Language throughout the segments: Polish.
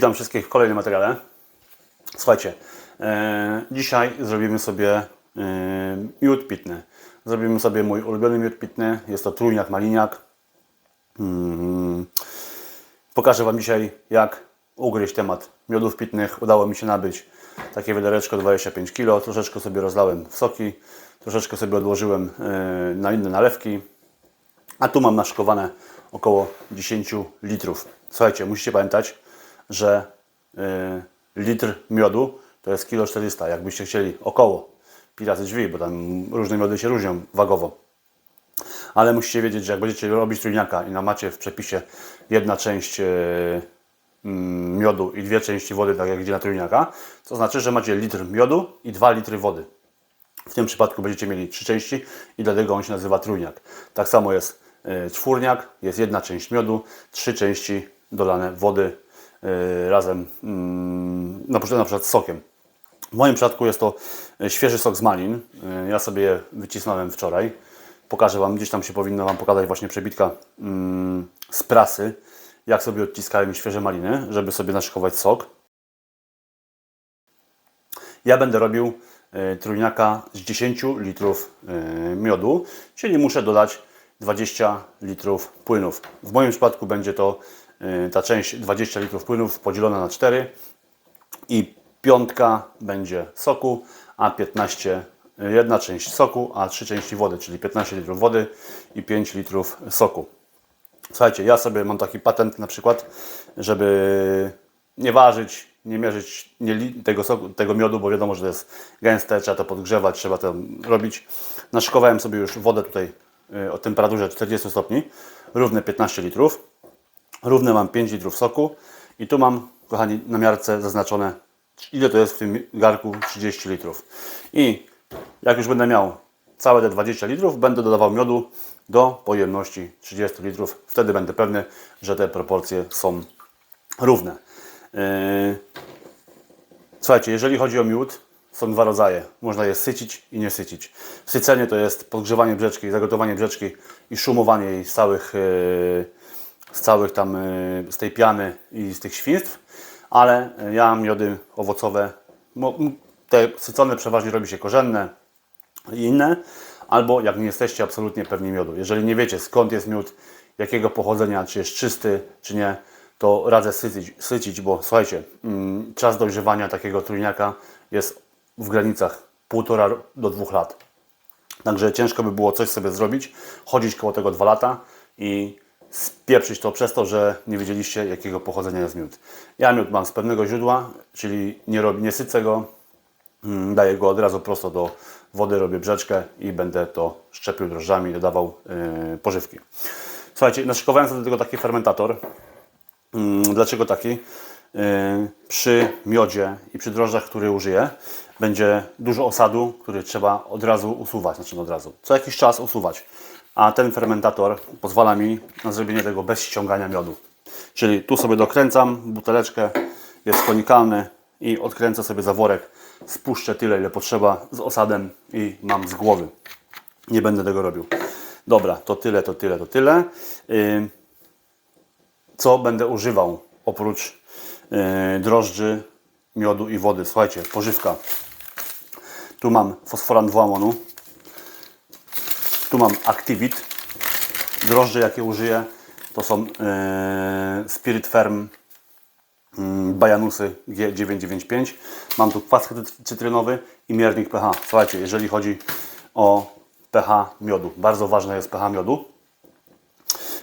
Witam wszystkich w kolejnym materiale. Słuchajcie, e, dzisiaj zrobimy sobie e, miód pitny. Zrobimy sobie mój ulubiony miód pitny. Jest to trójniak maliniak. Mm, pokażę Wam dzisiaj, jak ugryźć temat miodów pitnych. Udało mi się nabyć takie wiadereczko 25 kg. Troszeczkę sobie rozlałem w soki, troszeczkę sobie odłożyłem e, na inne nalewki. A tu mam naszykowane około 10 litrów. Słuchajcie, musicie pamiętać, że y, litr miodu to jest kilo 400. Jakbyście chcieli około pi razy drzwi, bo tam różne miody się różnią wagowo. Ale musicie wiedzieć, że jak będziecie robić trójniaka i na macie w przepisie jedna część y, mm, miodu i dwie części wody, tak jak idzie na trójniaka, to znaczy, że macie litr miodu i 2 litry wody. W tym przypadku będziecie mieli trzy części i dlatego on się nazywa trójniak. Tak samo jest y, czwórniak, jest jedna część miodu, trzy części dolane wody razem mm, na przykład, sokiem. W moim przypadku jest to y, świeży sok z malin. Y, Ja sobie je wycisnąłem wczoraj. Pokażę Wam, gdzieś tam się powinno Wam pokazać właśnie przebitka mm, z prasy, jak sobie odciskałem świeże maliny, żeby sobie naszykować sok. Ja będę robił y, trójniaka z 10 litrów y, miodu, czyli muszę dodać 20 litrów płynów. W moim przypadku będzie to y, ta część 20 litrów płynów podzielona na 4 i piątka będzie soku, a 15 y, jedna część soku, a trzy części wody, czyli 15 litrów wody i 5 litrów soku. Słuchajcie, ja sobie mam taki patent na przykład, żeby nie ważyć, nie mierzyć nie tego, soku, tego miodu, bo wiadomo, że to jest gęste, trzeba to podgrzewać, trzeba to robić. Naszykowałem sobie już wodę tutaj y, o temperaturze 40 stopni, równe 15 litrów. Równe mam 5 litrów soku i tu mam, kochani, na miarce zaznaczone, ile to jest w tym garku 30 litrów. I jak już będę miał całe te 20 litrów, będę dodawał miodu do pojemności 30 litrów. Wtedy będę pewny, że te proporcje są równe. Yy, Słuchajcie, jeżeli chodzi o miód, są dwa rodzaje. Można je sycić i nie sycić. Sycenie to jest podgrzewanie brzeczki, zagotowanie brzeczki i szumowanie jej z całych, yy, z całych tam, yy, z tej piany i z tych świństw, ale ja mam miody owocowe. Te sycone przeważnie robi się korzenne i inne, albo jak nie jesteście absolutnie pewni miodu. Jeżeli nie wiecie skąd jest miód, jakiego pochodzenia, czy jest czysty, czy nie, to radzę sycić, sycić bo słuchajcie, mm, czas dojrzewania takiego trójniaka jest w granicach półtora do dwóch lat. Także ciężko by było coś sobie zrobić, chodzić koło tego dwa lata i spieprzyć to przez to, że nie wiedzieliście jakiego pochodzenia jest miód. Ja miód mam z pewnego źródła, czyli nie, robię, nie sycę go, Mm, Daję go od razu prosto do wody, robię brzeczkę i będę to szczepił drożdżami, dodawał yy, pożywki. Słuchajcie, naszykowałem sobie do tego taki fermentator. Mm, Dlaczego taki? Yy, Przy miodzie i przy drożdżach, który użyję, będzie dużo osadu, który trzeba od razu usuwać, znaczy od razu, co jakiś czas usuwać. A ten fermentator pozwala mi na zrobienie tego bez ściągania miodu. Czyli tu sobie dokręcam buteleczkę, jest konikalny i odkręcę sobie zaworek, spuszczę tyle, ile potrzeba z osadem i mam z głowy. Nie będę tego robił. Dobra, to tyle, to tyle, to tyle. Co będę używał oprócz yy, drożdży, miodu i wody? Słuchajcie, pożywka. Tu mam fosforan 2 amonu. Tu mam Activit. Drożdże, jakie użyję, to są yy, Spirit Firm mm, Bajanusy G995. Mam tu kwas cytry- cytrynowy i miernik pH. Słuchajcie, jeżeli chodzi o pH miodu, bardzo ważne jest pH miodu,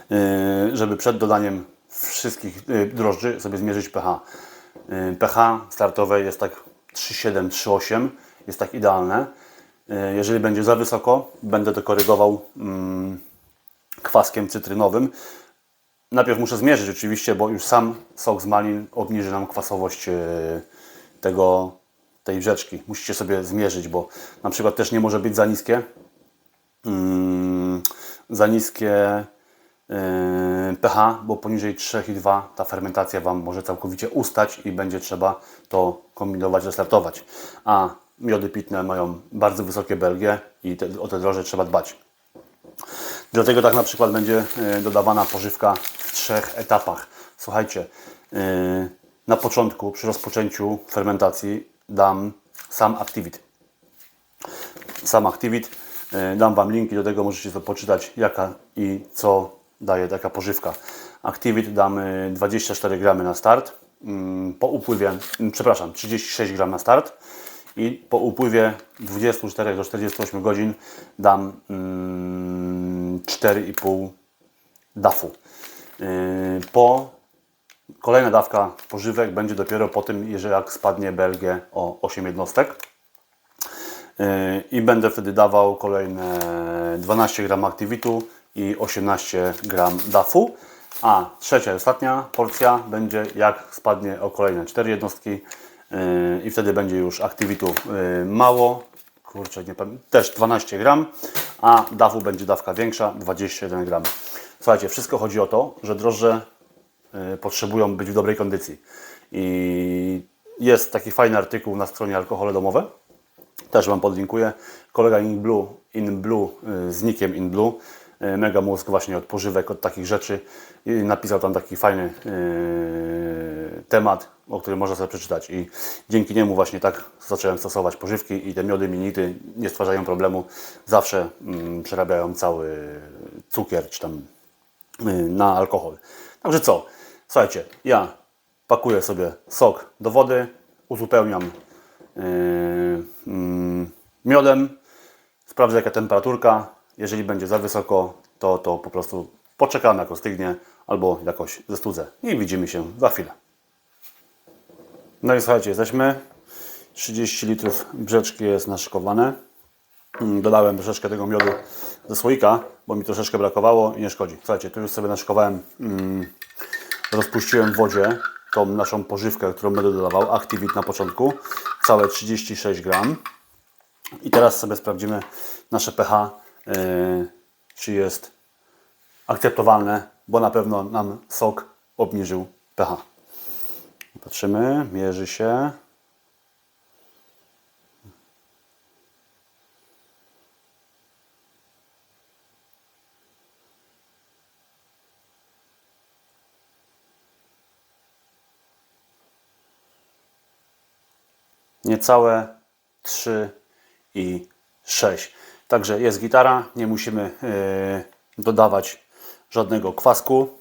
yy, żeby przed dodaniem wszystkich yy, drożdży sobie zmierzyć pH. PH startowe jest tak 3,7, 3,8, jest tak idealne. Yy, Jeżeli będzie za wysoko, będę to korygował mm, kwaskiem cytrynowym. Najpierw muszę zmierzyć oczywiście, bo już sam sok z malin obniży nam kwasowość e, tego, tej brzeczki. Musicie sobie zmierzyć, bo na przykład też nie może być za niskie. Mm, za niskie e, pH, bo poniżej 3,2 ta fermentacja Wam może całkowicie ustać i będzie trzeba to kombinować, restartować. A miody pitne mają bardzo wysokie BLG i te, o te droże trzeba dbać. Dlatego tak na przykład będzie e, dodawana pożywka w trzech etapach. Słuchajcie, e, na początku, przy rozpoczęciu fermentacji dam sam Activit. Sam Activit. E, Dam Wam linki do tego, możecie sobie poczytać jaka i co daje taka pożywka. Activit damy 24 gramy na start. Mm, Po upływie, przepraszam, 36 gram na start i po upływie 24 do 48 godzin dam mm, 4,5 DAF-u. Yy, Po kolejna dawka pożywek będzie dopiero po tym, jeżeli jak spadnie BLG o 8 jednostek. Yy, I będę wtedy dawał kolejne 12 gram Activitu i 18 gram DAF-u. A trzecia i ostatnia porcja będzie jak spadnie o kolejne 4 jednostki i wtedy będzie już Activitu yy, mało, kurczę, nie pamiętam, też 12 gram, a DAF-u będzie dawka większa, 21 gram. Słuchajcie, wszystko chodzi o to, że drożdże y, potrzebują być w dobrej kondycji. I jest taki fajny artykuł na stronie Alkohole Domowe. Też Wam podlinkuję. Kolega In Blue, In Blue z nickiem In Blue, mega mózg właśnie od pożywek, od takich rzeczy. I napisał tam taki fajny y, temat, o którym można sobie przeczytać. I dzięki niemu właśnie tak zacząłem stosować pożywki i te miody minity nie stwarzają problemu. Zawsze mm, przerabiają cały cukier czy tam y, na alkohol. Także co? Słuchajcie, ja pakuję sobie sok do wody, uzupełniam yy, mm, miodem, sprawdzę jaka temperaturka. Jeżeli będzie za wysoko, to, to po prostu poczekamy jak ostygnie albo jakoś zestudzę i widzimy się za chwilę. No i słuchajcie, jesteśmy. 30 litrów brzeczki jest naszykowane. Mm, Dodałem troszeczkę tego miodu ze słoika, bo mi troszeczkę brakowało i nie szkodzi. Słuchajcie, tu już sobie naszykowałem, mm, rozpuściłem w wodzie tą naszą pożywkę, którą będę dodawał, Activit na początku, całe 36 gram. I teraz sobie sprawdzimy nasze pH, czy jest akceptowalne, bo na pewno nam sok obniżył pH. Patrzymy, mierzy się. niecałe 3 i 6. Także jest gitara, nie musimy yy, dodawać żadnego kwasku.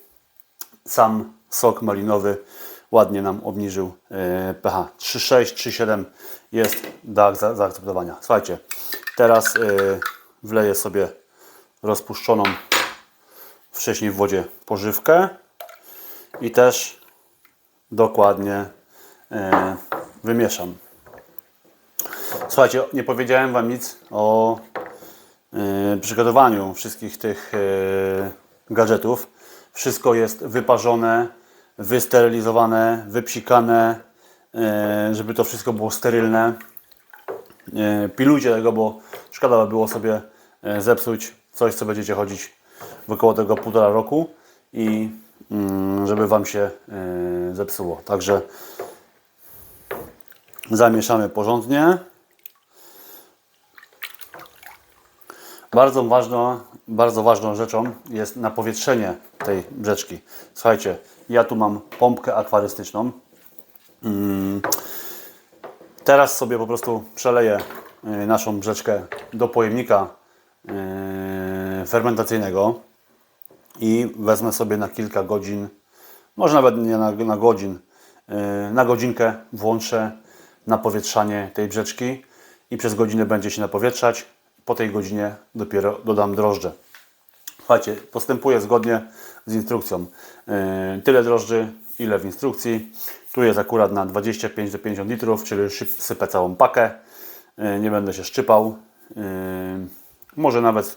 Sam sok malinowy ładnie nam obniżył yy, pH. 3,6, 3,7 jest do za- zaakceptowania. Słuchajcie, teraz yy, wleję sobie rozpuszczoną wcześniej w wodzie pożywkę i też dokładnie wymieszam. Słuchajcie, nie powiedziałem Wam nic o przygotowaniu wszystkich tych yy, gadżetów. Wszystko jest wyparzone, wysterylizowane, wypsikane, yy, żeby to wszystko było sterylne. Yy, pilujcie tego, bo szkoda by było sobie zepsuć coś, co będziecie chodzić w około tego półtora roku i yy, żeby Wam się zepsuło. Także zamieszamy porządnie. Bardzo ważną, bardzo ważną rzeczą jest napowietrzenie tej brzeczki. Słuchajcie, ja tu mam pompkę akwarystyczną. Mm. Teraz sobie po prostu przeleję y, naszą brzeczkę do pojemnika y, fermentacyjnego i wezmę sobie na kilka godzin, może nawet nie na, na godzin, y, na godzinkę włączę napowietrzanie tej brzeczki i przez godzinę będzie się napowietrzać. Po tej godzinie dopiero dodam drożdże. Słuchajcie, postępuję zgodnie z instrukcją. Yy, tyle drożdży, ile w instrukcji. Tu jest akurat na 25 do 50 litrów, czyli sypę całą pakę. Yy, nie będę się szczypał. Yy, może nawet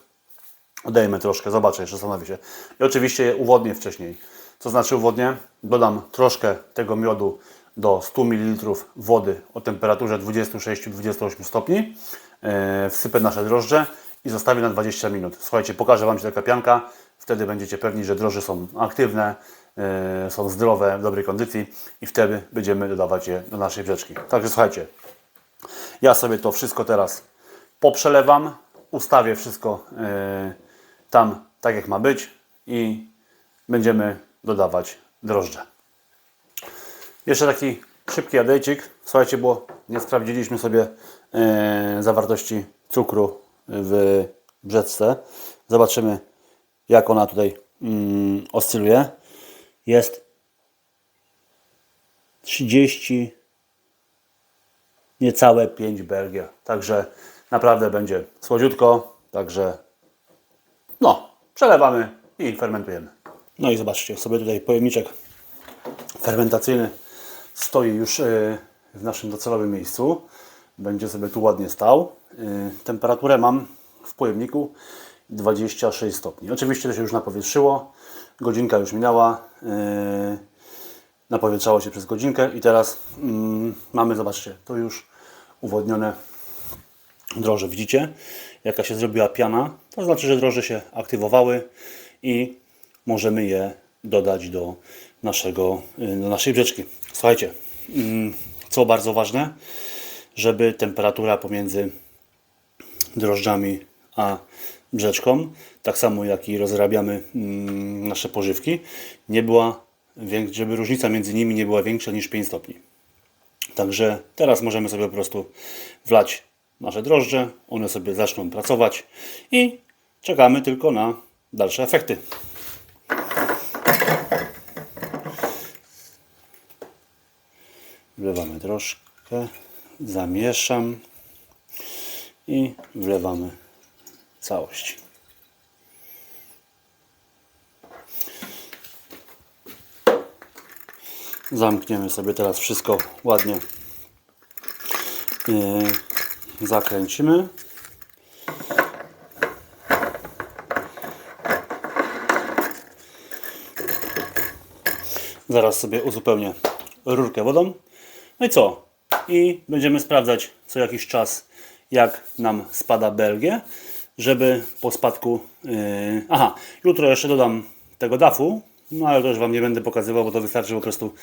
odejmę troszkę, zobaczę, jeszcze zastanowię się. I oczywiście uwodnię wcześniej. Co znaczy uwodnię? Dodam troszkę tego miodu do 100 ml wody o temperaturze 26-28 stopni. Yy, wsypę nasze drożdże i zostawię na 20 minut. Słuchajcie, pokażę Wam się taka pianka. Wtedy będziecie pewni, że drożdże są aktywne, yy, są zdrowe, w dobrej kondycji i wtedy będziemy dodawać je do naszej brzeczki. Także słuchajcie, ja sobie to wszystko teraz poprzelewam, ustawię wszystko yy, tam tak jak ma być i będziemy dodawać drożdże. Jeszcze taki szybki adejcik. Słuchajcie, bo nie sprawdziliśmy sobie e, zawartości cukru w brzeczce. Zobaczymy, jak ona tutaj mm, oscyluje. Jest 30, niecałe 5 Belgię. Także naprawdę będzie słodziutko. Także no, przelewamy i fermentujemy. No i zobaczcie, sobie tutaj pojemniczek fermentacyjny stoi już e, w naszym docelowym miejscu. Będzie sobie tu ładnie stał. E, Temperaturę mam w pojemniku 26 stopni. Oczywiście to się już napowietrzyło. Godzinka już minęła. e, Napowietrzało się przez godzinkę i teraz mm, mamy, zobaczcie, to już uwodnione droże. Widzicie, jaka się zrobiła piana? To znaczy, że droże się aktywowały i możemy je dodać do, naszego, do naszej brzeczki. Słuchajcie, mm, co bardzo ważne, żeby temperatura pomiędzy drożdżami a brzeczką, tak samo jak i rozrabiamy mm, nasze pożywki, nie była, żeby różnica między nimi nie była większa niż 5 stopni. Także teraz możemy sobie po prostu wlać nasze drożdże, one sobie zaczną pracować i czekamy tylko na dalsze efekty. Wlewamy troszkę, zamieszam i wlewamy całość. Zamkniemy sobie teraz wszystko ładnie. Yy, zakręcimy. Zaraz sobie uzupełnię rurkę wodą. No i co? I będziemy sprawdzać co jakiś czas, jak nam spada Belgię, żeby po spadku. Yy... Aha, jutro jeszcze dodam tego dafu, no ale już Wam nie będę pokazywał, bo to wystarczy po prostu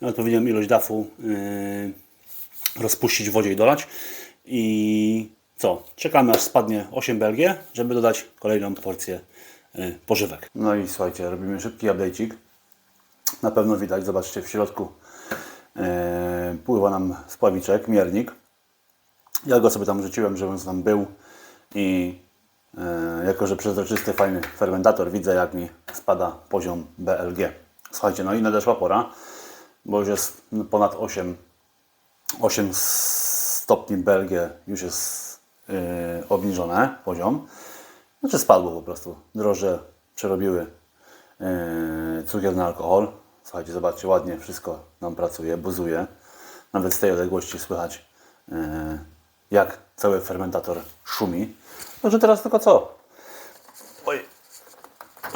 odpowiednią ilość dafu yy, rozpuścić w wodzie i dolać. I co? Czekamy aż spadnie 8 Belgię, żeby dodać kolejną porcję yy, pożywek. No i słuchajcie, robimy szybki update'ik. Na pewno widać, zobaczcie w środku e, pływa nam spławiczek, miernik. Ja go sobie tam rzuciłem, żeby on tam był i e, jako, że przezroczysty, fajny fermentator, widzę jak mi spada poziom BLG. Słuchajcie, no i nadeszła pora, bo już jest ponad 8, 8 stopni BLG już jest e, obniżone poziom. Znaczy spadło po prostu. Drożdże przerobiły Yy, cukier na alkohol. Słuchajcie, zobaczcie, ładnie wszystko nam pracuje, buzuje. Nawet z tej odległości słychać, yy, jak cały fermentator szumi. Także teraz tylko co? Oj,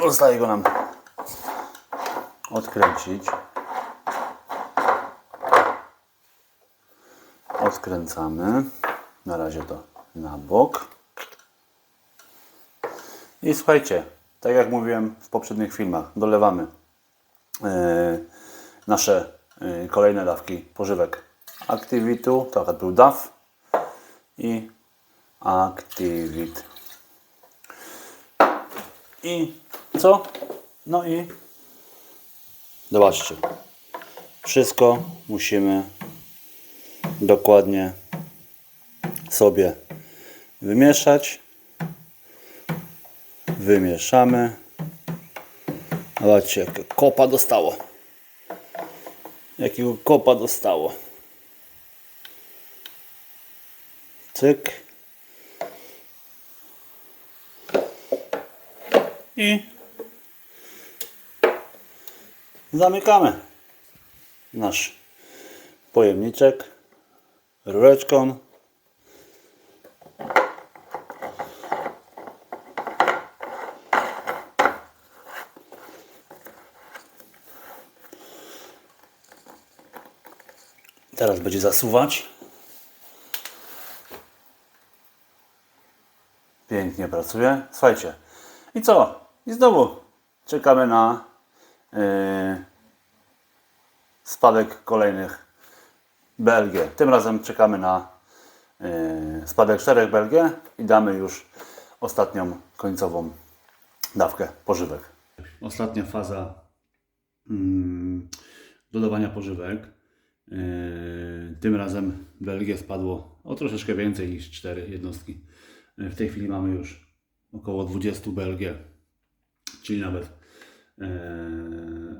zostaje go nam odkręcić. Odkręcamy. Na razie to na bok. I słuchajcie, tak jak mówiłem w poprzednich filmach, dolewamy e, nasze e, kolejne dawki pożywek Activitu, akurat był DAF i Activit. I co? No i zobaczcie, wszystko musimy dokładnie sobie wymieszać wymieszamy. Zobaczcie, jakiego kopa dostało. Jakiego kopa dostało. Cyk. I zamykamy nasz pojemniczek rureczką. Teraz będzie zasuwać. Pięknie pracuje. Słuchajcie. I co? I znowu czekamy na yy, spadek kolejnych BLG. Tym razem czekamy na yy, spadek 4 BLG i damy już ostatnią końcową dawkę pożywek. Ostatnia faza mm, dodawania pożywek. Yy, Tym razem Belgię spadło o troszeczkę więcej niż 4 jednostki. Yy, W tej chwili mamy już około 20 Belgię, czyli nawet yy,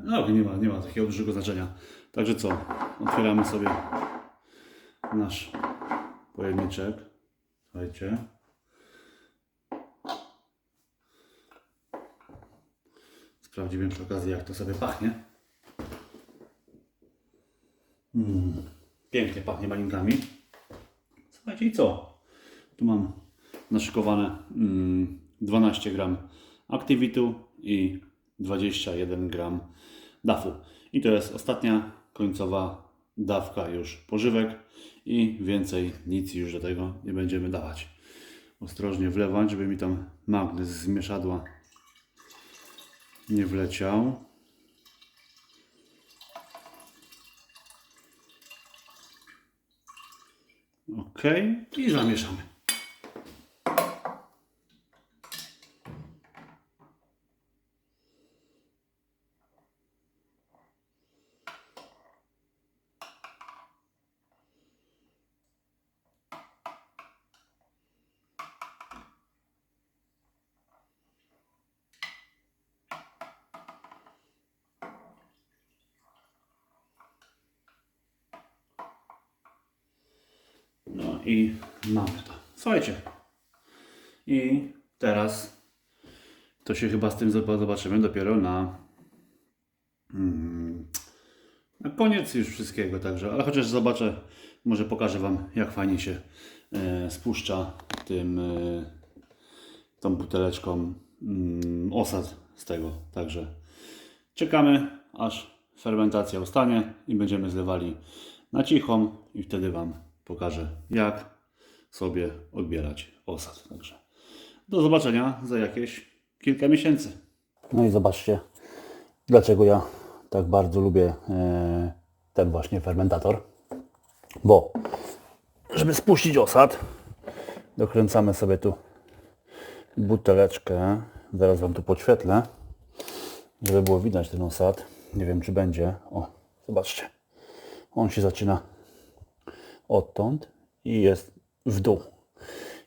no nie ma, nie ma takiego dużego znaczenia. Także co, otwieramy sobie nasz pojemniczek. Słuchajcie. Sprawdzimy przy okazji, jak to sobie pachnie. Mm, pięknie pachnie baninkami. Słuchajcie, i co? Tu mam naszykowane mm, 12 gram Activitu i 21 gram DAFu. I to jest ostatnia końcowa dawka już pożywek i więcej nic już do tego nie będziemy dawać. Ostrożnie wlewać, żeby mi tam magnez z mieszadła nie wleciał. Ok, i zamieszamy. No i mamy to. Słuchajcie. I teraz to się chyba z tym zob- zobaczymy dopiero na, mm, na koniec już wszystkiego. Także, ale chociaż zobaczę, może pokażę Wam, jak fajnie się e, spuszcza tym, e, tą buteleczką mm, osad z tego. Także czekamy, aż fermentacja ustanie i będziemy zlewali na cichą i wtedy Wam pokażę, jak sobie odbierać osad. Także do zobaczenia za jakieś kilka miesięcy. No i zobaczcie, dlaczego ja tak bardzo lubię e, ten właśnie fermentator. Bo, żeby spuścić osad, dokręcamy sobie tu buteleczkę. Zaraz Wam tu podświetlę, żeby było widać ten osad. Nie wiem, czy będzie. O, zobaczcie. On się zaczyna odtąd i jest w dół.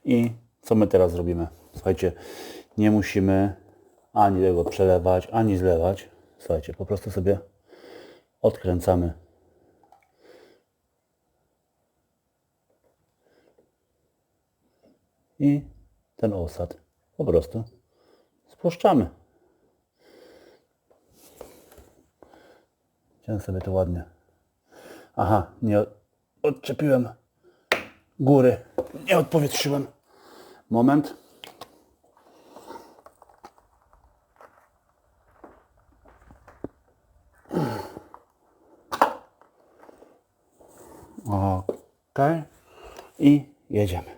I co my teraz zrobimy? Słuchajcie, nie musimy ani tego przelewać, ani zlewać. Słuchajcie, po prostu sobie odkręcamy. I ten osad po prostu spuszczamy. Chciałem sobie to ładnie. Aha, nie odczepiłem góry. Nie odpowietrzyłem. Moment. Ok. I jedziemy.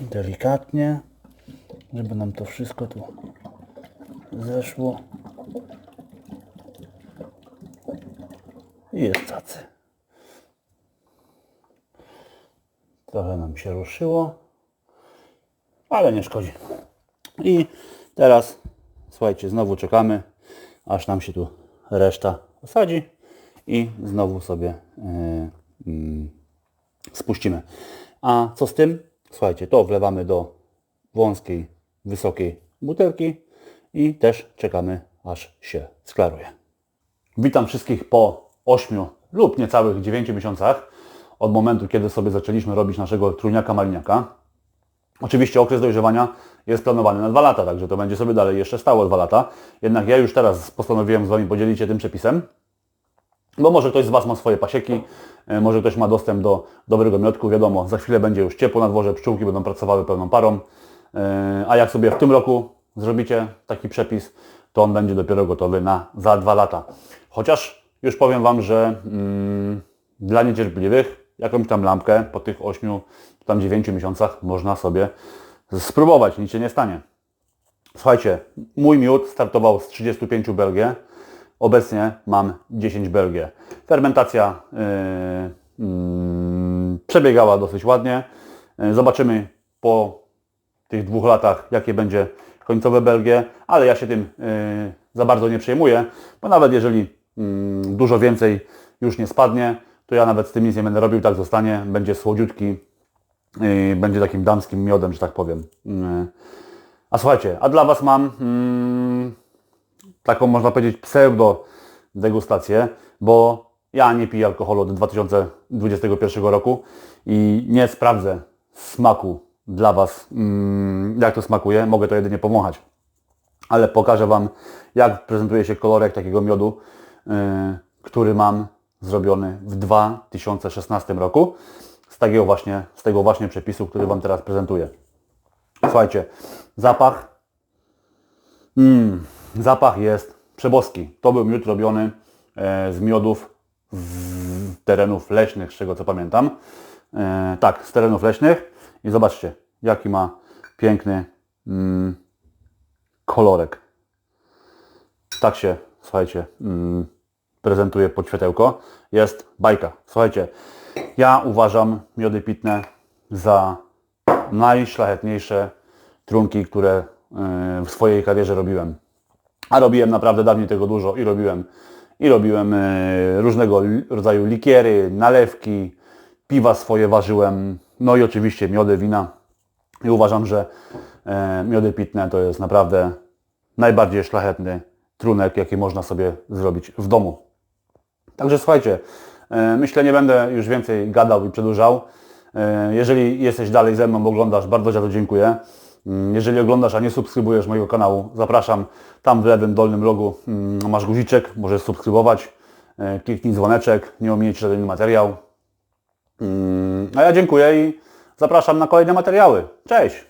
Delikatnie, żeby nam to wszystko tu zeszło. Jest tacy. Trochę nam się ruszyło, ale nie szkodzi. I teraz, słuchajcie, znowu czekamy, aż nam się tu reszta osadzi i znowu sobie yy, yy, spuścimy. A co z tym? Słuchajcie, to wlewamy do wąskiej, wysokiej butelki i też czekamy, aż się sklaruje. Witam wszystkich po 8 lub niecałych 9 miesiącach od momentu, kiedy sobie zaczęliśmy robić naszego trójniaka maliniaka. Oczywiście okres dojrzewania jest planowany na 2 lata, także to będzie sobie dalej jeszcze stało 2 lata. Jednak ja już teraz postanowiłem z Wami podzielić się tym przepisem, bo może ktoś z Was ma swoje pasieki, e, może ktoś ma dostęp do dobrego miodku, wiadomo, za chwilę będzie już ciepło na dworze, pszczółki będą pracowały pełną parą, E, a jak sobie w tym roku zrobicie taki przepis, to on będzie dopiero gotowy na za dwa lata. Chociaż już powiem Wam, że mm, dla niecierpliwych jakąś tam lampkę po tych 8, tam 9 miesiącach można sobie spróbować, nic się nie stanie. Słuchajcie, mój miód startował z 35 Belgię. Obecnie mam 10 Belgię. Fermentacja yy, yy, przebiegała dosyć ładnie. Yy, Zobaczymy po tych dwóch latach, jakie będzie końcowe Belgie, ale ja się tym y, za bardzo nie przejmuję, bo nawet jeżeli mm, dużo więcej już nie spadnie, to ja nawet z tym nic nie będę robił, tak zostanie, będzie słodziutki, y, będzie takim damskim miodem, że tak powiem. Y, a słuchajcie, a dla Was mam mm, taką można powiedzieć pseudo degustację, bo ja nie piję alkoholu od 2021 roku i nie sprawdzę smaku dla Was, mm, jak to smakuje. Mogę to jedynie pomachać. Ale pokażę Wam, jak prezentuje się kolorek takiego miodu, yy, który mam zrobiony w 2016 roku z takiego właśnie, z tego właśnie przepisu, który Wam teraz prezentuję. Słuchajcie, zapach Mm, zapach jest przeboski. To był miód robiony e, z miodów z terenów leśnych, z czego co pamiętam. E, tak, z terenów leśnych. I zobaczcie, jaki ma piękny mm, kolorek. Tak się, słuchajcie, mm, prezentuje pod światełko. Jest bajka. Słuchajcie, ja uważam miody pitne za najszlachetniejsze trunki, które e, w swojej karierze robiłem. A robiłem naprawdę dawniej tego dużo i robiłem i robiłem e, różnego rodzaju likiery, nalewki, piwa swoje ważyłem, no i oczywiście miody, wina. I uważam, że e, miody pitne to jest naprawdę najbardziej szlachetny trunek, jaki można sobie zrobić w domu. Także słuchajcie, e, myślę, nie będę już więcej gadał i przedłużał. E, Jeżeli jesteś dalej ze mną, oglądasz, bardzo Ci za to dziękuję. Mm, Jeżeli oglądasz, a nie subskrybujesz mojego kanału, zapraszam. Tam w lewym dolnym rogu mm, masz guziczek, możesz subskrybować. Kliknij dzwoneczek, nie ominieć żaden materiał. Mm, A ja dziękuję i zapraszam na kolejne materiały. Cześć!